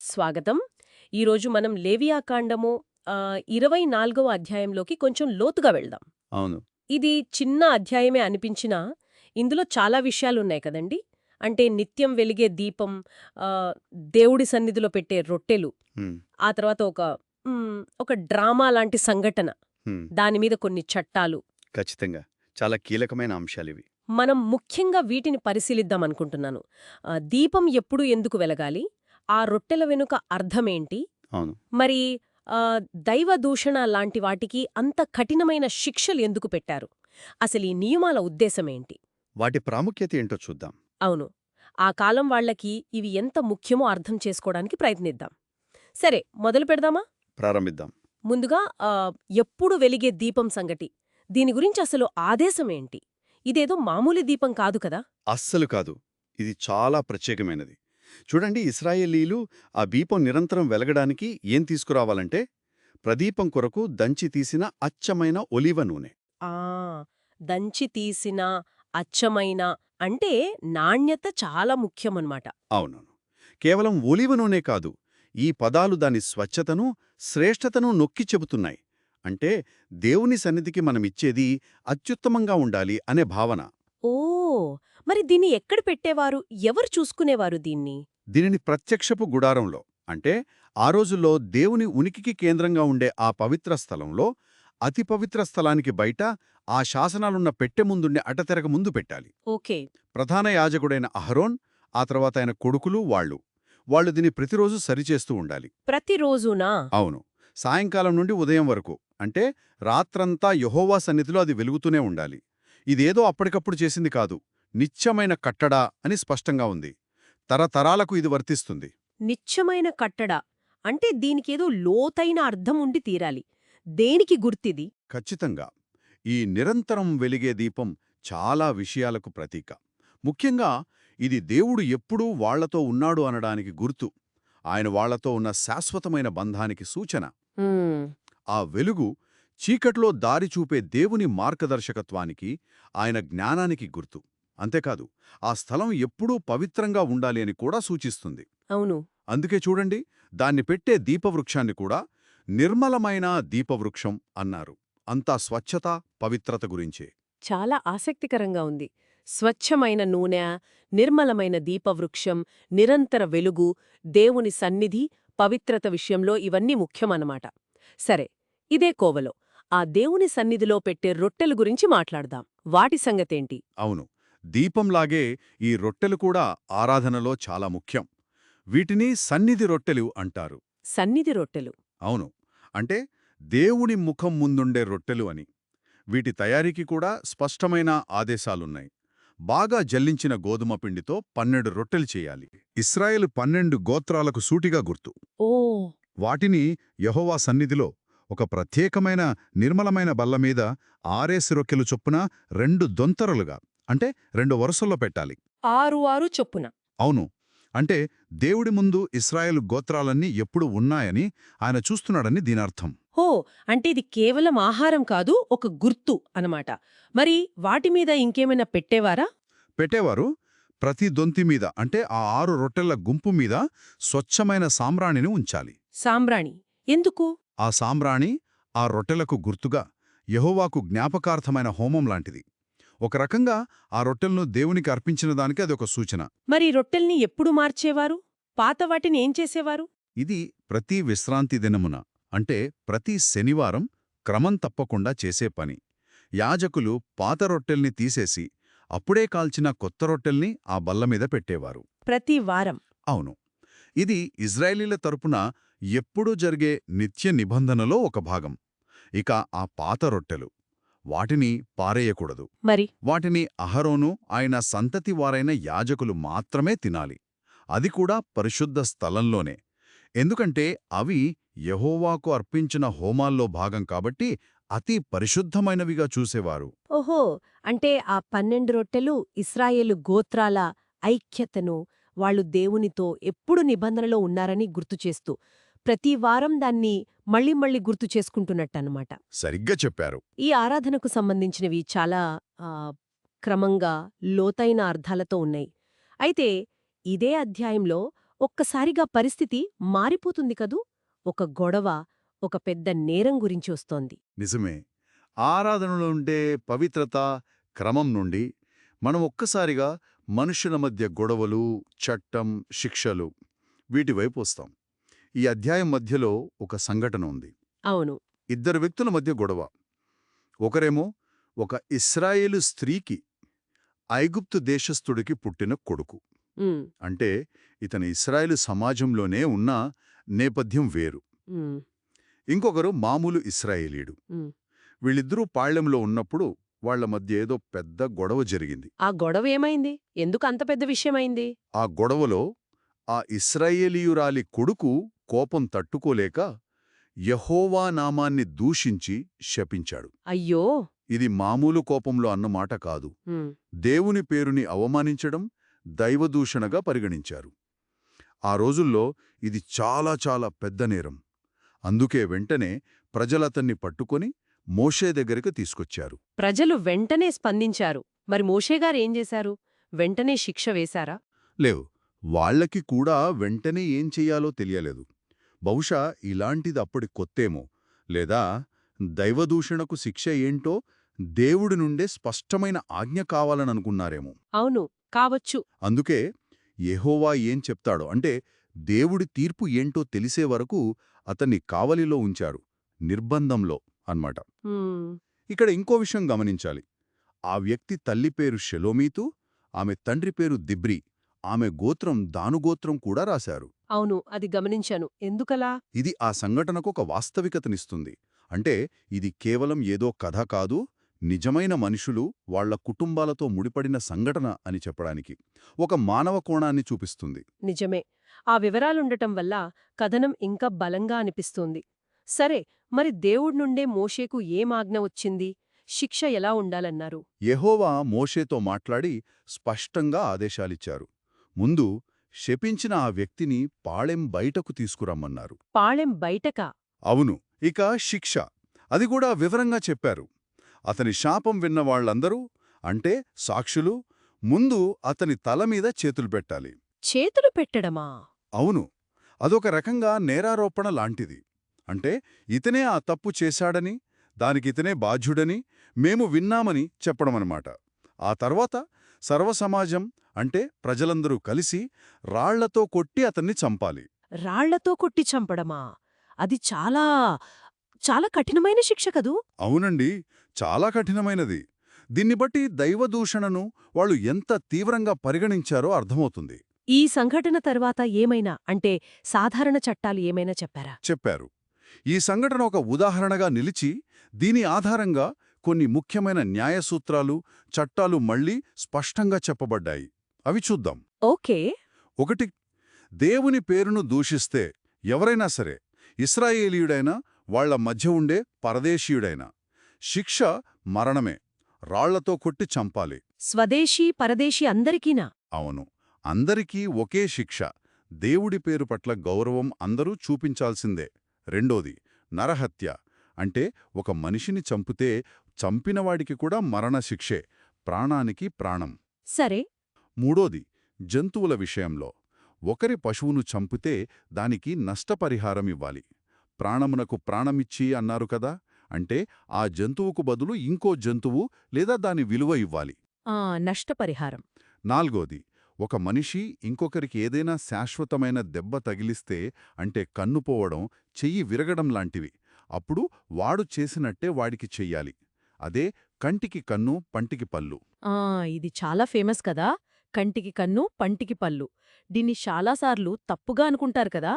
స్వాగతం. ఈరోజు మనం లేవియాకాండము ఇరవై నాలుగవ అధ్యాయంలోకి కొంచెం లోతుగా వెళ్దాం. అవును. ఇది చిన్న అధ్యాయమే అనిపించినా ఇందులో చాలా విషయాలున్నాయి కదండి. అంటే నిత్యం వెలిగే దీపం దేవుడి సన్నిధిలో పెట్టే రొట్టెలు ఆ తర్వాత ఒక ఒక డ్రామా లాంటి సంఘటన దాని మీద కొన్ని చట్టాలు. ఖచ్చితంగా. చాలా కీలకమైన అంశాలు ఇవి. మనం ముఖ్యంగా వీటిని పరిశీలిద్దాం అనుకుంటున్నాను. దీపం ఎప్పుడు ఎందుకు వెలగాలి? ఆ రొట్టెల వెనుక అర్థమేంటి? మరి దైవ దూషణ లాంటి వాటికి అంత కఠినమైన శిక్షలు ఎందుకు పెట్టారు? అసలు ఈ నియమాల ఉద్దేశమేంటి? వాటి ప్రాముఖ్యత ఏంటో చూద్దాం. అవును. ఆ కాలం వాళ్ళకి ఇవి ఎంత ముఖ్యమో అర్థం చేసుకోవడానికి ప్రయత్నిద్దాం. సరే మొదలు పెడదామా? ప్రారంభిద్దాం. ముందుగా ఎప్పుడు వెలిగే దీపం సంగటి. దీని గురించి అసలు ఆదేశమేంటి? ఇదేదో మామూలు దీపం కాదు కదా? అస్సలు కాదు. ఇది చాలా ప్రత్యేకమైనది. చూడండి ఇస్రాయేలీలు ఆ దీపం నిరంతరం వెలగడానికి ఏం తీసుకురావాలంటే ప్రదీపం కొరకు దంచి తీసిన అచ్చమైన ఒలివ నూనె. ఆ! దంచి తీసిన అచ్చమైన అంటే నాణ్యత చాలా ముఖ్యమన్నమాట. అవునవును. కేవలం ఒలివ నూనె కాదు ఈ పదాలు దాని స్వచ్ఛతను శ్రేష్టతను నొక్కి చెబుతున్నాయి. అంటే దేవుని సన్నిధికి మనమిచ్చేది అత్యుత్తమంగా ఉండాలి అనే భావన. ఓ! మరి దీన్ని ఎక్కడ పెట్టేవారు? ఎవరు చూసుకునేవారు దీన్ని? దీనిని ప్రత్యక్షపు గుడారంలో అంటే ఆ రోజుల్లో దేవుని ఉనికికి కేంద్రంగా ఉండే ఆ పవిత్ర స్థలంలో అతి పవిత్ర స్థలానికి బయట ఆ శాసనాలున్న పెట్టె ముందుండే అటతెరగ ముందు పెట్టాలి. ఓకే. ప్రధాన యాజకుడైన అహరోన్ ఆ తర్వాత ఆయన కొడుకులు వాళ్ళు వాళ్ళు దీన్ని ప్రతిరోజు సరిచేస్తూ ఉండాలి. ప్రతిరోజునా? అవును. సాయంకాలం నుండి ఉదయం వరకు అంటే రాత్రంతా యహోవా సన్నిధిలో అది వెలుగుతూనే ఉండాలి. ఇదేదో అప్పటికప్పుడు చేసింది కాదు. నిత్యమైన కట్టడా అని స్పష్టంగా ఉంది. తరతరాలకు ఇది వర్తిస్తుంది. నిత్యమైన కట్టడ అంటే దీనికేదో లోతైన అర్థం ఉండి తీరాలి. దేనికి గుర్తిది? ఖచ్చితంగా. ఈ నిరంతరం వెలిగే దీపం చాలా విషయాలకు ప్రతీక. ముఖ్యంగా ఇది దేవుడు ఎప్పుడూ వాళ్ళతో ఉన్నాడు అనడానికి గుర్తు. ఆయన వాళ్ళతో ఉన్న శాశ్వతమైన బంధానికి సూచన. ఆ వెలుగు చీకట్లో దారి చూపే దేవుని మార్గదర్శకత్వానికి ఆయన జ్ఞానానికి గుర్తు. అంతేకాదు ఆ స్థలం ఎప్పుడూ పవిత్రంగా ఉండాలి అని కూడా సూచిస్తుంది. అవును. అందుకే చూడండి దాన్ని పెట్టే దీపవృక్షాన్ని కూడా నిర్మలమైన దీపవృక్షం అన్నారు. అంతా స్వచ్ఛత పవిత్రత గురించే. చాలా ఆసక్తికరంగా ఉంది. స్వచ్ఛమైన నూనె నిర్మలమైన దీపవృక్షం నిరంతర వెలుగు దేవుని సన్నిధి పవిత్రత విషయంలో ఇవన్నీ ముఖ్యమన్నమాట. సరే ఇదే కోవలో. ఆ దేవుని సన్నిధిలో పెట్టే రొట్టెల గురించి మాట్లాడదాం. వాటి సంగతేంటి? అవును. దీపంలాగే ఈ రొట్టెలు కూడా ఆరాధనలో చాలా ముఖ్యం. వీటిని సన్నిధి రొట్టెలు అంటారు. సన్నిధి రొట్టెలు. అవును. అంటే దేవుని ముఖం ముందుండే రొట్టెలు అని. వీటి తయారీకి కూడా స్పష్టమైన ఆదేశాలున్నాయి. బాగా జల్లించిన గోధుమ పిండితో పన్నెండు రొట్టెలు చేయాలి. ఇస్రాయేలు పన్నెండు గోత్రాలకు సూటిగా గుర్తు. ఓ. వాటిని యహోవా సన్నిధిలో ఒక ప్రత్యేకమైన నిర్మలమైన బల్లమీద ఆరేసి రొక్కెలు చొప్పున రెండు దొంతరలుగా అంటే రెండు వరుసల్లో పెట్టాలి. ఆరు ఆరు చొప్పున. అవును. అంటే దేవుడి ముందు ఇస్రాయేలు గోత్రాలన్నీ ఎప్పుడు ఉన్నాయని ఆయన చూస్తున్నాడని దీనర్థం. హో అంటే ఇది కేవలం ఆహారం కాదు ఒక గుర్తు అనమాట మరి వాటి మీద ఇంకేమైనా పెట్టేవారా? పెట్టేవారు. ప్రతి దొంతి మీద అంటే ఆ ఆరు రొట్టెల గుంపు మీద స్వచ్ఛమైన సాంబ్రాణిని ఉంచాలి. సాంబ్రాణి. ఎందుకు? ఆ సాంబ్రాణి ఆ రొట్టెలకు గుర్తుగా యెహోవాకు జ్ఞాపకార్థమైన హోమం లాంటిది. ఒక రకంగా ఆ రొట్టెలను దేవునికి అర్పించిన దానికి అదొక సూచన. మరి రొట్టెల్ని ఎప్పుడు మార్చేవారు? పాత వాటిని ఏం చేసేవారు? ఇది ప్రతి విశ్రాంతి దినమున అంటే ప్రతి శనివారం క్రమం తప్పకుండా చేసే పని. యాజకులు పాత రొట్టెల్ని తీసేసి అప్పుడే కాల్చిన కొత్త రొట్టెల్ని ఆ బల్ల మీద పెట్టేవారు. ప్రతి వారం. అవును. ఇది ఇజ్రాయేలీల తరపున ఎప్పుడూ జరిగే నిత్య నిబంధనలో ఒక భాగం. ఇక ఆ పాత రొట్టెలు. వాటిని పారేయకూడదు. మరి? వాటిని అహరోను ఆయన సంతతి వారైన యాజకులు మాత్రమే తినాలి. అది కూడా పరిశుద్ధ స్థలంలోనే. ఎందుకంటే అవి యెహోవాకు అర్పించిన హోమాల్లో భాగం కాబట్టి అతి పరిశుద్ధమైనవిగా చూసేవారు. ఓహో! అంటే ఆ పన్నెండు రొట్టెలు ఇస్రాయేలు గోత్రాల ఐక్యతను వాళ్ళు దేవునితో ఎప్పుడు నిబంధనలో ఉన్నారని గుర్తుచేస్తూ ప్రతి వారం దాన్ని మళ్ళీ మళ్ళీ గుర్తు చేసుకుంటున్నట్టన్నమాట. సరిగ్గా చెప్పారు. ఈ ఆరాధనకు సంబంధించినవి చాలా క్రమంగా లోతైన అర్థాలతో ఉన్నాయి. అయితే ఇదే అధ్యాయంలో ఒక్కసారిగా పరిస్థితి మారిపోతుంది కదూ? ఒక గొడవ ఒక పెద్ద నేరం గురించి వస్తోంది. నిజమే. ఆరాధనలో ఉండే పవిత్రత క్రమం నుండి మనం ఒక్కసారిగా మనుషుల మధ్య గొడవలు చట్టం శిక్షలు వీటి వైపు వస్తాం. ఈ అధ్యాయం మధ్యలో ఒక సంఘటన ఉంది. అవును. ఇద్దరు వ్యక్తుల మధ్య గొడవ. ఒకరేమో ఒక ఇస్రాయేలు స్త్రీకి ఐగుప్తు దేశస్థుడికి పుట్టిన కొడుకు. అంటే ఇతని ఇస్రాయేలు సమాజంలోనే ఉన్న నేపథ్యం వేరు. ఇంకొకరు మామూలు ఇస్రాయేలీయుడు ఉమ్. వీళ్ళిద్దరూ పాళ్యంలో ఉన్నప్పుడు వాళ్ళ మధ్య ఏదో పెద్ద గొడవ జరిగింది. ఆ గొడవ ఏమైంది? ఎందుకు అంత పెద్ద విషయమైంది? ఆ గొడవలో ఆ ఇస్రాయేలీయురాలి కొడుకు కోపం తట్టుకోలేక యహోవా నామాన్ని దూషించి శపించాడు. అయ్యో! ఇది మామూలు కోపంలో అన్నమాట కాదు. దేవుని పేరుని అవమానించడం దైవదూషణగా పరిగణించారు. ఆ రోజుల్లో ఇది చాలా చాలా పెద్ద నేరం. అందుకే వెంటనే ప్రజలతన్ని పట్టుకొని మోషే దగ్గరికి తీసుకొచ్చారు. ప్రజలు వెంటనే స్పందించారు. మరి మోషేగారు ఏం చేశారు? వెంటనే శిక్ష వేశారా? లేవు. వాళ్ళకి కూడా వెంటనే ఏం చెయ్యాలో తెలియలేదు. బహుశా ఇలాంటిది అప్పటి కొత్తేమో. లేదా దైవదూషణకు శిక్ష ఏంటో దేవుడి నుండే స్పష్టమైన ఆజ్ఞ కావాలననుకున్నారేమో. అవును కావచ్చు. అందుకే యెహోవా ఏం చెప్తాడో అంటే దేవుడి తీర్పు ఏంటో తెలిసే వరకు అతన్ని కావలిలో ఉంచారు. నిర్బంధంలో అన్నమాట. ఇక్కడ ఇంకో విషయం గమనించాలి. ఆ వ్యక్తి తల్లి పేరు షెలోమీతు ఆమె తండ్రి పేరు దిబ్రి. ఆమె గోత్రం దానుగోత్రం కూడా రాశారు. అవును అది గమనించాను. ఎందుకలా? ఇది ఆ సంఘటనకు ఒక వాస్తవికతనిస్తుంది. అంటే ఇది కేవలం ఏదో కథ కాదు నిజమైన మనుషులు వాళ్ళ కుటుంబాలతో ముడిపడిన సంఘటన అని చెప్పడానికి. ఒక మానవ కోణాన్ని చూపిస్తుంది. నిజమే. ఆ వివరాలుండటం వల్ల కథనం ఇంకా బలంగా అనిపిస్తోంది. సరే మరి దేవుడి నుండే మోషేకు ఏం ఆజ్ఞ వచ్చింది? శిక్ష ఎలా ఉండాలన్నారు? యెహోవా మోషేతో మాట్లాడి స్పష్టంగా ఆదేశాలిచ్చారు. ముందు శపించిన ఆ వ్యక్తిని పాళెం బయటకు తీసుకురమ్మన్నారు. పాళెం బయటకా? అవును ఇక శిక్ష. అది కూడా వివరంగా చెప్పారు. అతని శాపం విన్న వాళ్ళందరూ అంటే సాక్షులు ముందు అతని తల మీద చేతులు పెట్టాలి. చేతులు పెట్టడమా? అవును అదొక రకంగా నేరారోపణ లాంటిది. అంటే ఇతనే ఆ తప్పు చేశాడని దానికితనే బాధ్యుడని మేము విన్నామని చెప్పడమన్నమాట ఆ తర్వాత సర్వసమాజం అంటే ప్రజలందరూ కలిసి రాళ్ళతో కొట్టి అతన్ని చంపాలి. రాళ్ళతో కొట్టి చంపడమా? అది చాలా చాలా కఠినమైన శిక్ష కదూ? అవునండి చాలా కఠినమైనది. దీన్ని బట్టి దైవదూషణను వాళ్ళు ఎంత తీవ్రంగా పరిగణించారో అర్థమవుతుంది. ఈ సంఘటన తర్వాత ఏమైనా అంటే సాధారణ చట్టాలు ఏమైనా చెప్పారా? చెప్పారు. ఈ సంఘటన ఒక ఉదాహరణగా నిలిచి దీని ఆధారంగా కొన్ని ముఖ్యమైన న్యాయసూత్రాలు చట్టాలు మళ్ళీ స్పష్టంగా చెప్పబడ్డాయి. అవి చూద్దాం. ఓకే. ఒకటి దేవుని పేరును దూషిస్తే ఎవరైనా సరే ఇస్రాయేలీయుడైనా వాళ్ళ మధ్య ఉండే పరదేశీయుడైనా శిక్ష మరణమే రాళ్ళతో కొట్టి చంపాలి. స్వదేశీ పరదేశీ అందరికీనా? అవును. అందరికీ ఒకే శిక్ష దేవుడి పేరు పట్ల గౌరవం అందరూ చూపించాల్సిందే. రెండోది నరహత్య అంటే ఒక మనిషిని చంపితే చంపినవాడికి కూడా మరణశిక్షే ప్రాణానికి ప్రాణం. సరే. మూడోది జంతువుల విషయంలో. ఒకరి పశువును చంపితే దానికి నష్టపరిహారం ఇవ్వాలి. ప్రాణమునకు ప్రాణమిచ్చి అన్నారు కదా అంటే ఆ జంతువుకు బదులు ఇంకో జంతువు లేదా దాని విలువ ఇవ్వాలి. ఆ నష్టపరిహారం. నాల్గోది ఒక మనిషి ఇంకొకరికి ఏదైనా శాశ్వతమైన దెబ్బ తగిలిస్తే అంటే కన్ను పోవడం చెయ్యి విరగడం లాంటివి. అప్పుడు వాడు చేసినట్టే వాడికి చెయ్యాలి. అదే కంటికి కన్ను పంటికి పళ్ళు. ఆ! ఇది చాలా ఫేమస్ కదా! కంటికి కన్ను పంటికి పళ్ళు. దీన్ని చాలాసార్లు తప్పుగా అనుకుంటారు కదా!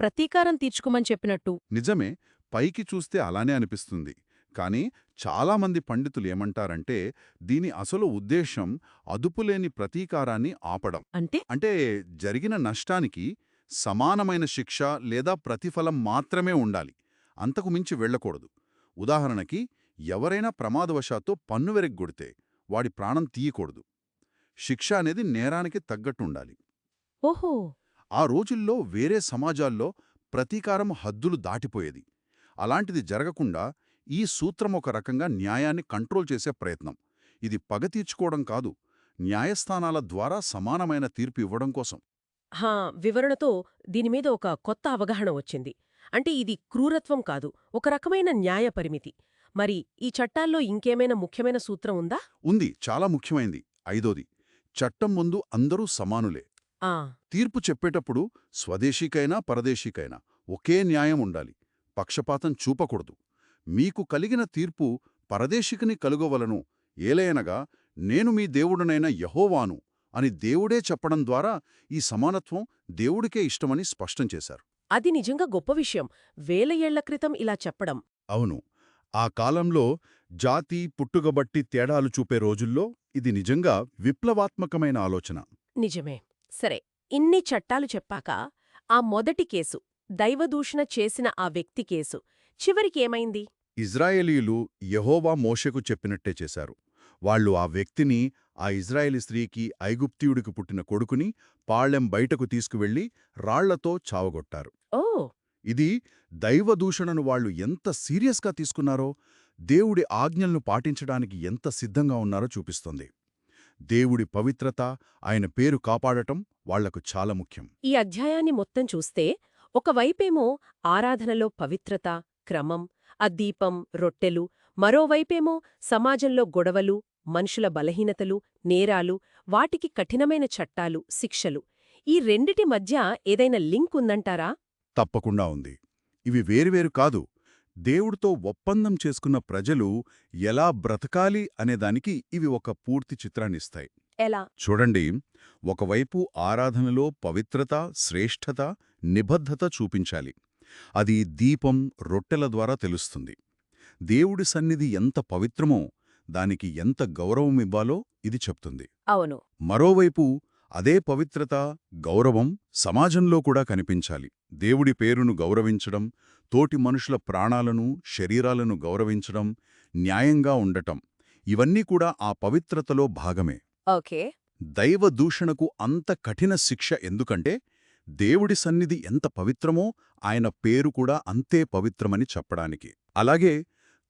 ప్రతీకారం తీర్చుకోమని చెప్పినట్టు. నిజమే. పైకి చూస్తే అలానే అనిపిస్తుంది. కానీ చాలామంది పండితులు ఏమంటారంటే దీని అసలు ఉద్దేశం అదుపులేని ప్రతీకారాన్ని ఆపడం. అంటే? అంటే జరిగిన నష్టానికి సమానమైన శిక్ష లేదా ప్రతిఫలం మాత్రమే ఉండాలి. అంతకు మించి వెళ్ళకూడదు. ఉదాహరణకి ఎవరైనా ప్రమాదవశాత్తు పన్ను వెరెగ్గొడితే వాడి ప్రాణం తీయకూడదు. శిక్ష అనేది నేరానికి తగ్గట్టుండాలి. ఓహో! ఆ రోజుల్లో వేరే సమాజాల్లో ప్రతీకారం హద్దులు దాటిపోయేది. అలాంటిది జరగకుండా ఈ సూత్రం ఒక రకంగా న్యాయాన్ని కంట్రోల్ చేసే ప్రయత్నం. ఇది పగ తీర్చుకోవడం కాదు న్యాయస్థానాల ద్వారా సమానమైన తీర్పు ఇవ్వడం కోసం. హా వివరణతో దీనిమీద ఒక కొత్త అవగాహన వచ్చింది. అంటే ఇది క్రూరత్వం కాదు ఒక రకమైన న్యాయ పరిమితి. మరి ఈ చట్టాల్లో ఇంకేమైనా ముఖ్యమైన సూత్రం ఉందా? ఉంది. చాలా ముఖ్యమైంది. ఐదోది చట్టం ముందు అందరూ సమానులే. ఆ. తీర్పు చెప్పేటప్పుడు స్వదేశీకైనా పరదేశీకైనా ఒకే న్యాయం ఉండాలి. పక్షపాతం చూపకూడదు. మీకు కలిగిన తీర్పు పరదేశికుని కలుగవలను. ఏలయనగా నేను మీ దేవుడనైన యహోవాను అని దేవుడే చెప్పడం ద్వారా ఈ సమానత్వం దేవుడికే ఇష్టమని స్పష్టం చేశారు. అది నిజంగా గొప్ప విషయం. వేల ఏళ్ళ క్రితం ఇలా చెప్పడం. అవును. ఆ కాలంలో జాతి పుట్టుగబట్టి తేడాలు చూపే రోజుల్లో ఇది నిజంగా విప్లవాత్మకమైన ఆలోచన. నిజమే. సరే ఇన్ని చట్టాలు చెప్పాక ఆ మొదటి కేసు దైవదూషణ చేసిన ఆ వ్యక్తి కేసు చివరికేమైంది ఇజ్రాయేలీలు యహోవా మోషెకు చెప్పినట్టే చేశారు. వాళ్ళు ఆ వ్యక్తిని ఆ ఇజ్రాయేలీ స్త్రీకి ఐగుప్తీయుడికి పుట్టిన కొడుకుని పాళ్ళెం బయటకు తీసుకువెళ్ళి రాళ్ళతో చావగొట్టారు. ఇది దైవదూషణను వాళ్ళు ఎంత సీరియస్గా తీసుకున్నారో దేవుడి ఆజ్ఞలను పాటించడానికి ఎంత సిద్ధంగా ఉన్నారో చూపిస్తుంది. దేవుడి పవిత్రత ఆయన పేరు కాపాడటం వాళ్ళకు చాలా ముఖ్యం. ఈ అధ్యాయాన్ని మొత్తం చూస్తే ఒకవైపేమో ఆరాధనలో పవిత్రత క్రమం ఆ దీపం రొట్టెలు మరోవైపేమో సమాజంలో గొడవలు మనుషుల బలహీనతలు నేరాలు వాటికి కఠినమైన చట్టాలు శిక్షలు. ఈ రెండిటి మధ్య ఏదైనా లింక్ ఉందంటారా? తప్పకుండా ఉంది. ఇవి వేరువేరు కాదు. దేవుడితో ఒప్పందం చేసుకున్న ప్రజలు ఎలా బ్రతకాలి అనేదానికి ఇవి ఒక పూర్తి చిత్రాన్నిస్తాయి ఎలా? చూడండి. ఒకవైపు ఆరాధనలో పవిత్రత శ్రేష్ఠత నిబద్ధత చూపించాలి. అది దీపం రొట్టెల ద్వారా తెలుస్తుంది. దేవుడి సన్నిధి ఎంత పవిత్రమో దానికి ఎంత గౌరవమివ్వాలో ఇది చెప్తుంది. అవును. మరోవైపు అదే పవిత్రత గౌరవం సమాజంలో కూడా కనిపించాలి. దేవుడి పేరును గౌరవించడం తోటి మనుషుల ప్రాణాలను శరీరాలను గౌరవించడం న్యాయంగా ఉండటం ఇవన్నీ కూడా ఆ పవిత్రతలో భాగమే. ఓకే. దైవ దూషణకు అంత కఠిన శిక్ష ఎందుకంటే దేవుడి సన్నిధి ఎంత పవిత్రమో ఆయన పేరు కూడా అంతే పవిత్రమని చెప్పడానికి. అలాగే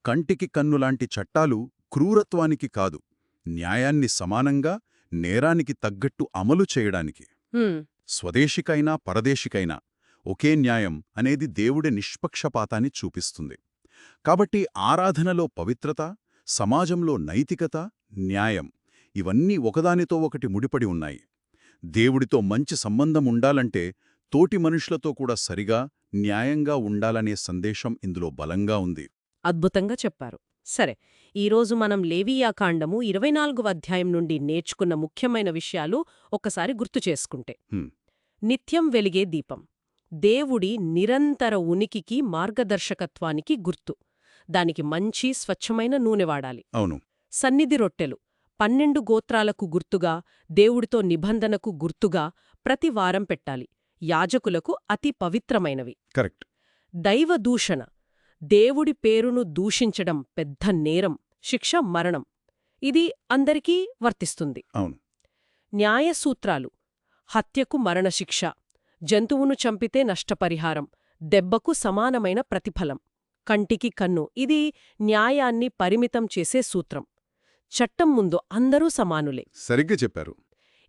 కంటికి కన్నులాంటి చట్టాలు క్రూరత్వానికి కాదు న్యాయాన్ని సమానంగా నేరానికి తగ్గట్టు అమలు చేయడానికి. స్వదేశికైనా పరదేశికైనా ఒకే న్యాయం అనేది దేవుడి నిష్పక్షపాతాన్ని చూపిస్తుంది. కాబట్టి ఆరాధనలో పవిత్రత సమాజంలో నైతికత న్యాయం ఇవన్నీ ఒకదానితో ఒకటి ముడిపడి ఉన్నాయి. దేవుడితో మంచి సంబంధం ఉండాలంటే తోటి మనుషులతో కూడా సరిగా న్యాయంగా ఉండాలనే సందేశం ఇందులో బలంగా ఉంది. అద్భుతంగా చెప్పారు. సరే ఈరోజు మనం లేవీయాకాండము ఇరవై నాలుగవ అధ్యాయం నుండి నేర్చుకున్న ముఖ్యమైన విషయాలు ఒకసారి గుర్తు చేసుకుంటే. నిత్యం వెలిగే దీపం. దేవుడి నిరంతర ఉనికికి మార్గదర్శకత్వానికి గుర్తు. దానికి మంచి స్వచ్ఛమైన నూనె వాడాలి. అవును. సన్నిధి రొట్టెలు. పన్నెండు గోత్రాలకు గుర్తుగా దేవుడితో నిబంధనకు గుర్తుగా ప్రతి వారం పెట్టాలి. యాజకులకు అతి పవిత్రమైనవి. కరెక్ట్. దైవ దూషణ. దేవుడి పేరును దూషించడం పెద్ద నేరం శిక్ష మరణం. ఇది అందరికీ వర్తిస్తుంది. అవును. న్యాయ సూత్రాలు హత్యకు మరణశిక్ష జంతువును చంపితే నష్టపరిహారం దెబ్బకు సమానమైన ప్రతిఫలం. కంటికి కన్ను ఇది న్యాయాన్ని పరిమితం చేసే సూత్రం. చట్టం ముందు అందరూ సమానులే. సరిగ్గా చెప్పారు.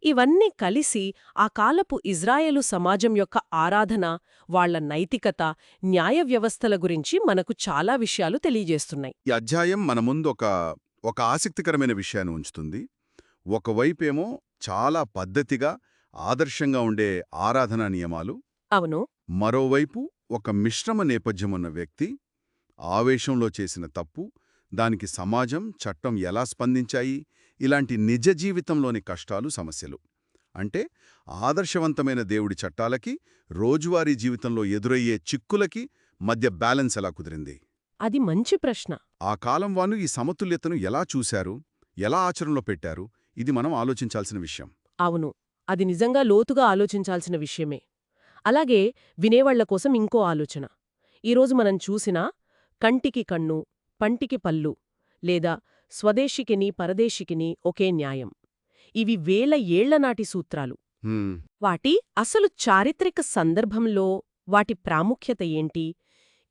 ఇవన్నీ కలిసి ఆ కాలపు ఇజ్రాయెలు సమాజం యొక్క ఆరాధన వాళ్ళ నైతికత న్యాయ వ్యవస్థల గురించి మనకు చాలా విషయాలు తెలియజేస్తున్నాయి. ఈ అధ్యాయం మన ముందు ఒక ఒక ఆసక్తికరమైన విషయాన్ని ఉంచుతుంది. ఒకవైపేమో చాలా పద్ధతిగా ఆదర్శంగా ఉండే ఆరాధనా నియమాలు. అవును. మరోవైపు ఒక మిశ్రమ నేపథ్యమున్న వ్యక్తి ఆవేశంలో చేసిన తప్పు దానికి సమాజం చట్టం ఎలా స్పందించాయి ఇలాంటి నిజ జీవితంలోని కష్టాలు సమస్యలు. అంటే ఆదర్శవంతమైన దేవుడి చట్టాలకి రోజువారీ జీవితంలో ఎదురయ్యే చిక్కులకి మధ్య బ్యాలెన్స్ ఎలా కుదిరింది? అది మంచి ప్రశ్న. ఆ కాలం వాళ్ళు ఈ సమతుల్యతను ఎలా చూశారు? ఎలా ఆచరణలో పెట్టారు? ఇది మనం ఆలోచించాల్సిన విషయం. అవును. అది నిజంగా లోతుగా ఆలోచించాల్సిన విషయమే. అలాగే వినేవాళ్ళ కోసం ఇంకో ఆలోచన. ఈరోజు మనం చూసినా కంటికి కన్ను పంటికి పల్లు లేదా స్వదేశికిని పరదేశికిని ఒకే న్యాయం. ఇవి వేల ఏళ్ళనాటి సూత్రాలు. వాటి అసలు చారిత్రక సందర్భంలో వాటి ప్రాముఖ్యత ఏంటి?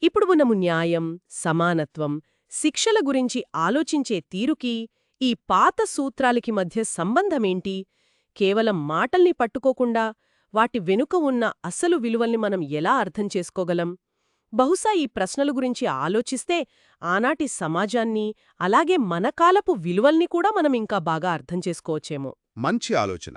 ఇప్పుడు మనము న్యాయం సమానత్వం శిక్షల గురించి ఆలోచించే తీరుకి ఈ పాత సూత్రాలకి మధ్య సంబంధమేంటి? కేవలం మాటల్ని పట్టుకోకుండా వాటి వెనుక ఉన్న అసలు విలువల్ని మనం ఎలా అర్థం చేసుకోగలం? బహుశా ఈ ప్రశ్నల గురించి ఆలోచిస్తే ఆనాటి సమాజాన్ని అలాగే మన కాలపు విలువల్ని కూడా మనం ఇంకా బాగా అర్థం చేసుకోవచ్చేమో. మంచి ఆలోచన.